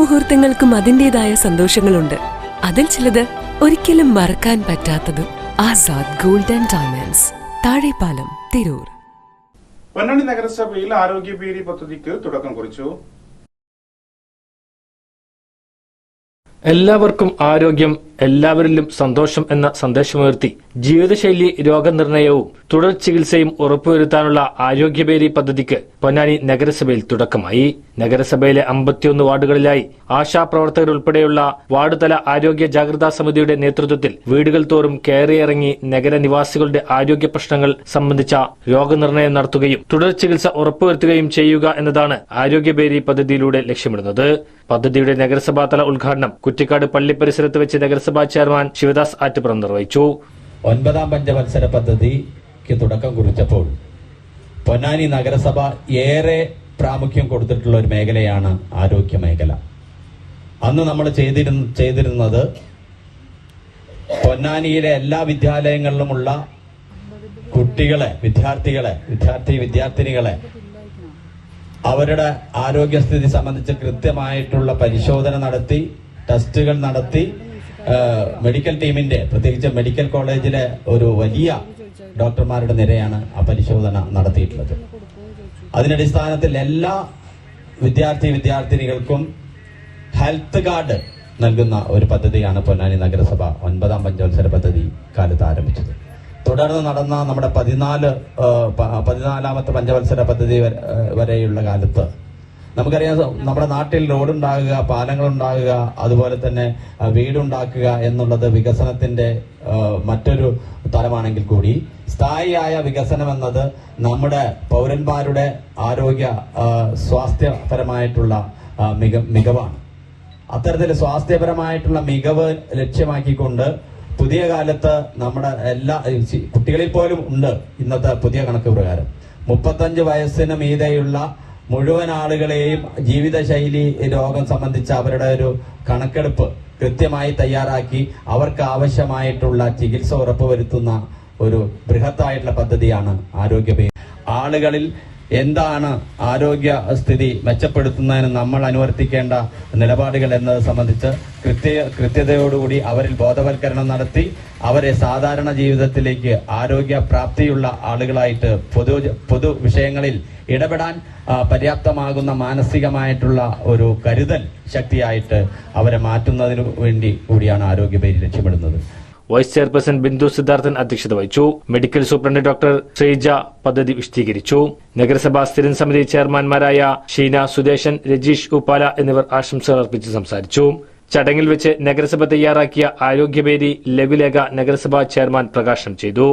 മുഹൂർത്തങ്ങൾക്കും അതിന്റെതായ സന്തോഷങ്ങളുണ്ട്. അതിൽ ചിലത് ഒരിക്കലും മറക്കാൻ പറ്റാത്തതും Azad gold and diamonds Tazhepalam Tirur. Ponnani നഗരസഭയിൽ ആരോഗ്യ പേരി പദ്ധതിക്ക് തുടക്കം കുറിച്ചു. എല്ലാവർക്കും ആരോഗ്യം എല്ലാവരിലും സന്തോഷം എന്ന സന്ദേശമുയർത്തി ജീവിതശൈലി രോഗനിർണയവും തുടർ ചികിത്സയും ഉറപ്പുവരുത്താനുള്ള ആരോഗ്യബേരി പദ്ധതിക്ക് പൊന്നാനി നഗരസഭയിൽ തുടക്കമായി. നഗരസഭയിലെ അമ്പത്തിയൊന്ന് വാർഡുകളിലായി ആശാപ്രവർത്തകർ വാർഡ് തല ആരോഗ്യ ജാഗ്രതാ സമിതിയുടെ നേതൃത്വത്തിൽ വീടുകൾ തോറും കയറിയിറങ്ങി നഗരനിവാസികളുടെ ആരോഗ്യ പ്രശ്നങ്ങൾ സംബന്ധിച്ച രോഗനിർണയം നടത്തുകയും തുടർ ചികിത്സ ഉറപ്പുവരുത്തുകയും ചെയ്യുക എന്നതാണ് ആരോഗ്യബേരി പദ്ധതിയിലൂടെ ലക്ഷ്യമിടുന്നത്. പദ്ധതിയുടെ നഗരസഭാതല ഉദ്ഘാടനം കുറ്റിക്കാട് പള്ളി പരിസരത്ത് വെച്ച് നഗരസഭാ ചെയർമാൻ ശിവദാസ് ആറ്റുപുറം നിർവഹിച്ചു. ഒൻപതാം പഞ്ചവത്സര പദ്ധതിക്ക് തുടക്കം കുറിച്ചപ്പോൾ പൊന്നാനി നഗരസഭ ഏറെ പ്രാമുഖ്യം കൊടുത്തിട്ടുള്ള ഒരു മേഖലയാണ് ആരോഗ്യ മേഖല. അന്ന് നമ്മൾ ചെയ്തിരുന്ന ചെയ്തിരുന്നത് പൊന്നാനിയിലെ എല്ലാ വിദ്യാലയങ്ങളിലുമുള്ള കുട്ടികളെ വിദ്യാർത്ഥികളെ വിദ്യാർത്ഥി വിദ്യാർത്ഥിനികളെ അവരുടെ ആരോഗ്യസ്ഥിതി സംബന്ധിച്ച് കൃത്യമായിട്ടുള്ള പരിശോധന നടത്തി ടെസ്റ്റുകൾ നടത്തി മെഡിക്കൽ ടീമിന്റെ പ്രത്യേകിച്ച് മെഡിക്കൽ കോളേജിലെ ഒരു വലിയ ഡോക്ടർമാരുടെ നിരയാണ് ആ പരിശോധന നടത്തിയിട്ടുള്ളത്. അതിനടിസ്ഥാനത്തിൽ എല്ലാ വിദ്യാർത്ഥി വിദ്യാർത്ഥിനികൾക്കും ഹെൽത്ത് കാർഡ് നൽകുന്ന ഒരു പദ്ധതിയാണ് പൊന്നാനി നഗരസഭ ഒൻപതാം പഞ്ചവത്സര പദ്ധതി കാലത്ത് ആരംഭിച്ചത്. തുടർന്ന് നടന്ന നമ്മുടെ പതിനാല് പതിനാലാമത്തെ പഞ്ചവത്സര പദ്ധതി വരെയുള്ള കാലത്ത് നമുക്കറിയാം നമ്മുടെ നാട്ടിൽ റോഡുണ്ടാകുക പാലങ്ങൾ ഉണ്ടാകുക അതുപോലെ തന്നെ വീടുണ്ടാക്കുക എന്നുള്ളത് വികസനത്തിന്റെ മറ്റൊരു തലമാണെങ്കിൽ കൂടി. സ്ഥായിയായ വികസനം എന്നത് നമ്മുടെ പൗരന്മാരുടെ ആരോഗ്യ സ്വാസ്ഥ്യപരമായിട്ടുള്ള മിക മികവാണ്. അത്തരത്തിൽ സ്വാസ്ഥ്യപരമായിട്ടുള്ള മികവ് ലക്ഷ്യമാക്കിക്കൊണ്ട് പുതിയ കാലത്ത് നമ്മുടെ എല്ലാ കുട്ടികളിൽ പോലും ഉണ്ട് ഇന്നത്തെ പുതിയ കണക്ക് പ്രകാരം. മുപ്പത്തഞ്ച് വയസ്സിന് മീതെയുള്ള മുഴുവൻ ആളുകളെയും ജീവിതശൈലി രോഗം സംബന്ധിച്ച അവരുടെ ഒരു കണക്കെടുപ്പ് കൃത്യമായി തയ്യാറാക്കി അവർക്ക് ആവശ്യമായിട്ടുള്ള ചികിത്സ ഉറപ്പുവരുത്തുന്ന ഒരു ബൃഹത്തായിട്ടുള്ള പദ്ധതിയാണ് ആരോഗ്യ ആളുകളിൽ എന്താണ് ആരോഗ്യ സ്ഥിതി മെച്ചപ്പെടുത്തുന്നതിന് നമ്മൾ അനുവർത്തിക്കേണ്ട നിലപാടുകൾ എന്നത് സംബന്ധിച്ച് കൃത്യ കൃത്യതയോടുകൂടി അവരിൽ ബോധവൽക്കരണം നടത്തി അവരെ സാധാരണ ജീവിതത്തിലേക്ക് ആരോഗ്യ പ്രാപ്തിയുള്ള ആളുകളായിട്ട് പൊതു പൊതു വിഷയങ്ങളിൽ ഇടപെടാൻ പര്യാപ്തമാകുന്ന മാനസികമായിട്ടുള്ള ഒരു കരുതൽ ശക്തിയായിട്ട് അവരെ മാറ്റുന്നതിനു വേണ്ടി കൂടിയാണ് ആരോഗ്യ പേര് ലക്ഷ്യമിടുന്നത്. വൈസ് ചെയർപേഴ്സൺ ബിന്ദു സിദ്ധാർത്ഥൻ അധ്യക്ഷത വഹിച്ചു. മെഡിക്കൽ സൂപ്രണ്ട് ഡോക്ടർ ശ്രീജ പദ്ധതി വിശദീകരിച്ചു. നഗരസഭാ സ്ഥിരം സമിതി ചെയർമാൻമാരായ ഷീന സുദേശൻ രജീഷ് ഉപ്പാല എന്നിവർ ആശംസകൾ അർപ്പിച്ച് സംസാരിച്ചു. ചടങ്ങിൽ വെച്ച് നഗരസഭ തയ്യാറാക്കിയ ആരോഗ്യവേദി ലഘുലേഖ നഗരസഭാ ചെയർമാൻ പ്രകാശനം ചെയ്തു.